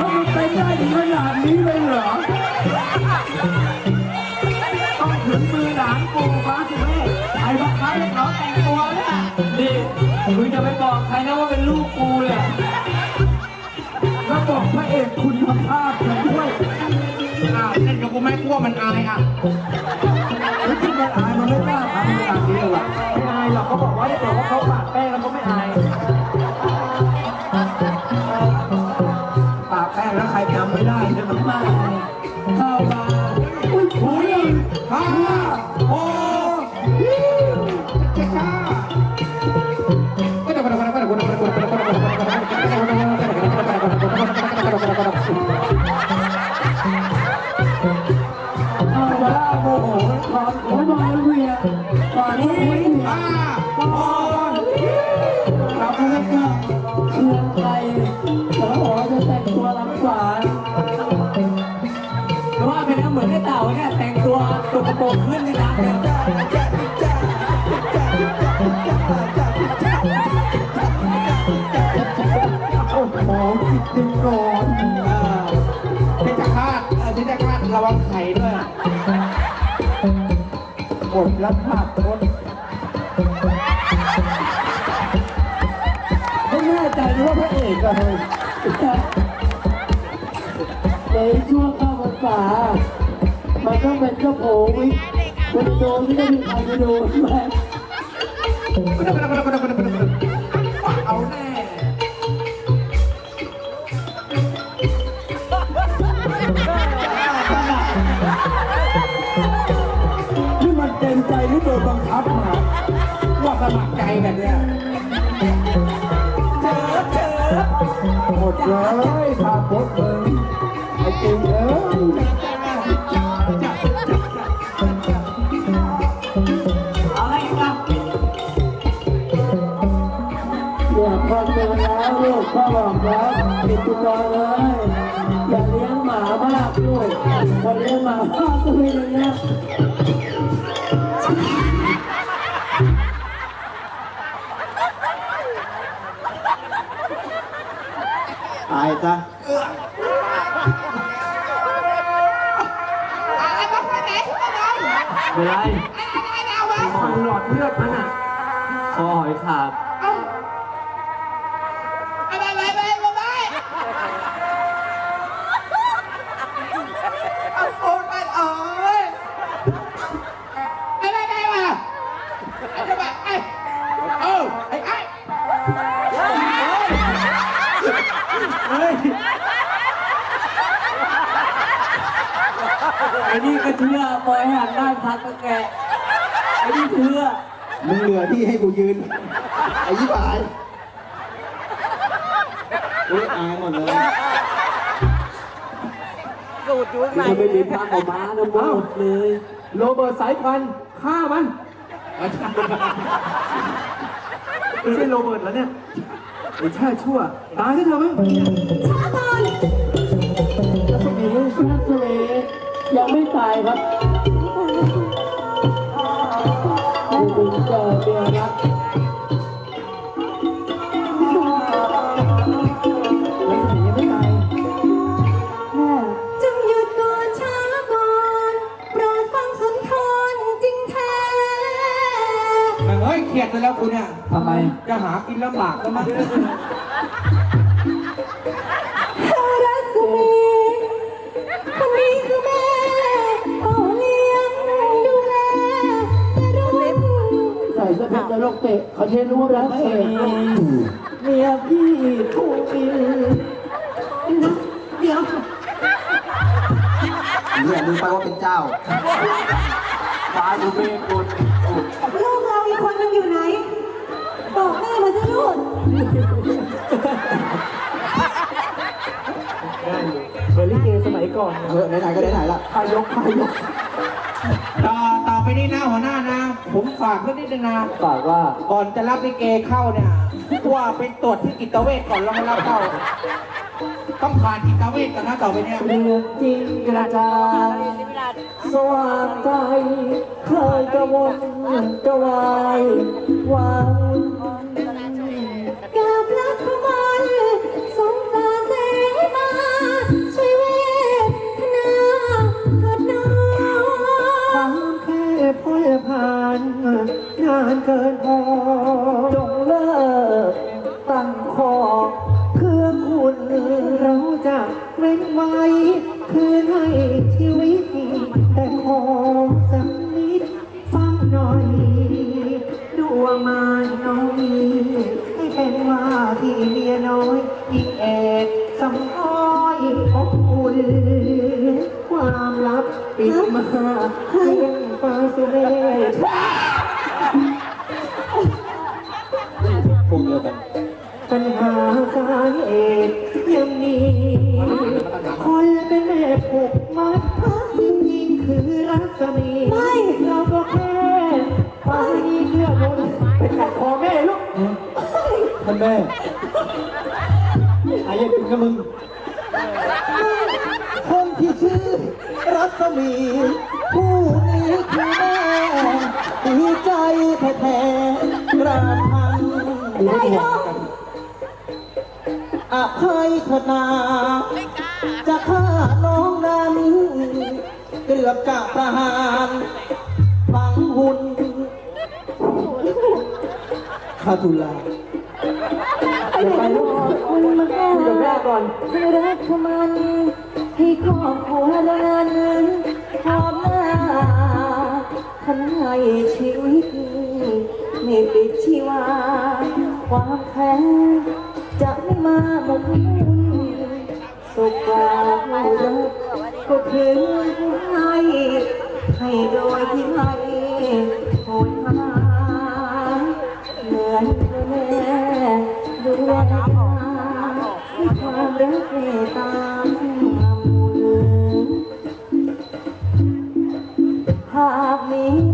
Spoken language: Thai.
ถ้ามันเป็นได้ถึงขนาดนี้เลยเหรอ ต้องถึงมือหลานปู่ฟ้าสุเมธไอ้บักคับให้เขาแต่งตัวเนี่ยนี่มึงจะไปบอกใครนะว่าเป็นลูกกูเลยแล้วบอกพระเอกคุณภาพด้วยอ้าวเล่นกับกูไหมกลัวมันอายอะ เระวังไข่ด้วยหมดแล้วภาพพจน์ไม่แน่ใจว่าพระเอกอะไรในช่วงเข้าพรรษา มันต้องเป็นเจ้าโผวิกเป็นโดนที่ไม่มีใครไปดูใช่ไหม นี่มันเต็มใจหรือโดนบังคับมาว่าสมัครใจกันเนี่ยเจอเจอหมดเลยภาพพจน์มึงไอ้จริงเอ้ยอะไรอีกล่ะอย่าพอเจอแล้วลูกพ่อบอกแล้วติดตัวเลยอย่าเลี้ยงหมามากด้วยพอเลี้ยงหมามากก็เป็นอย่างเงี้ยตายซะไม่ไร ฟันหลอดเลือดมันอะ คอหอยขาด เฮ้ยไอ้นี่ก็เชื่อปล่อยให้หันด้านทักก็แกะไอ้นี่เชื่อมึงเหลือที่ให้กูยืน ไอ้ยี่ปายอุ้ยอายหมดเลยมันไม่มีผ้าขาวม้านะหมดเลยโรเบิร์ตสายพันธุ์ฆ่ามันไม่ใช่โรเบิร์ตแล้วเนี่ย ไอ้ชาชั่ว ตายซะเถอะมั้งแล้วสมัยนี้สุนัขทะเลยังไม่ตายครับดูดูเจอเบียร์รัก เฮ้ยเครียดซะแล้วกูเนี่ยทำไม จะหากินลำบากก็มั้งพระรัศมีคนนี้คือแม่พ่อเลี้ยงดูแลแต่รุ่นใส่เสื้อเพชรนรกเตะเขาเทรู้รักเสกเมียพี่ถูกอินเดี๋ยวเนี่ยมึงไปว่าเป็นเจ้า ฟ้าดูเมฆบนลูกเราอีกคนนึงอยู่ไหน บอกแม่มาสิลูกเบลลิเกสมัยก่อนเออไหนๆก็ไหนๆละพายกพายกต่อต่อไปนี้นะหัวหน้านะ ผมฝากเรื่องนิดนึงนะ ฝากว่า ก่อนจะรับลิเกเข้าเนี่ยว่าไปตรวจที่จิตเวชก่อนแล้วมารับเข้า ต้องผ่านทิตเวชกันนะต่อไปเนี่ย เรื่องจริงกระจายสว่างใจเคลายกระวนกระวายวางกับรักพระมันสงสารเสมาช่วยเวทนาเกิดน้ำงความแค่พ้นผ่านนานเกินพอ เว้นไว้ คืนให้ชีวิต แต่ขอสักนิดฟังหน่อยดวงมาน้องมีให้เป็นว่าที่เมียน้อยยิ่งแอบสำอ้อยอบอุ่นความลับปิดมาเพียงฟ้าสุเมฆพวกเดียวกัน ปัญหาสาเหตุยังมีคนเป็นแม่ผูกมัดพักจริงๆคือรัศมีไม่เราก็แค่ไปเพื่อมนไปขัดคอแม่ลูกท่านแม่ไอ้ยังถึงกับมึงคนที่ชื่อรัศมีผู้นี้คือแม่ดีใจแท้ๆกระทันไม่ห่วง อภัยเถดนาจะฆ่าน้องนั้นเกือบจะประหารฝังหุ่นคาทุลาเดี๋ยวไปลูกคุณมาแค่เดี๋ยวแม่ก่อนให้รักมันให้ครอบครัวละนั้นพร้อมหน้าทันให้ชีวิตไม่ปิดชีวา ความแค้น จะไม่มาหมกมุ่นสุขกว่าเรากก็ถึงให้ให้โดยที่ไม่โหยหาเหมือนแม่ดูแลให้ความรักเมตตาลำมูลหากมี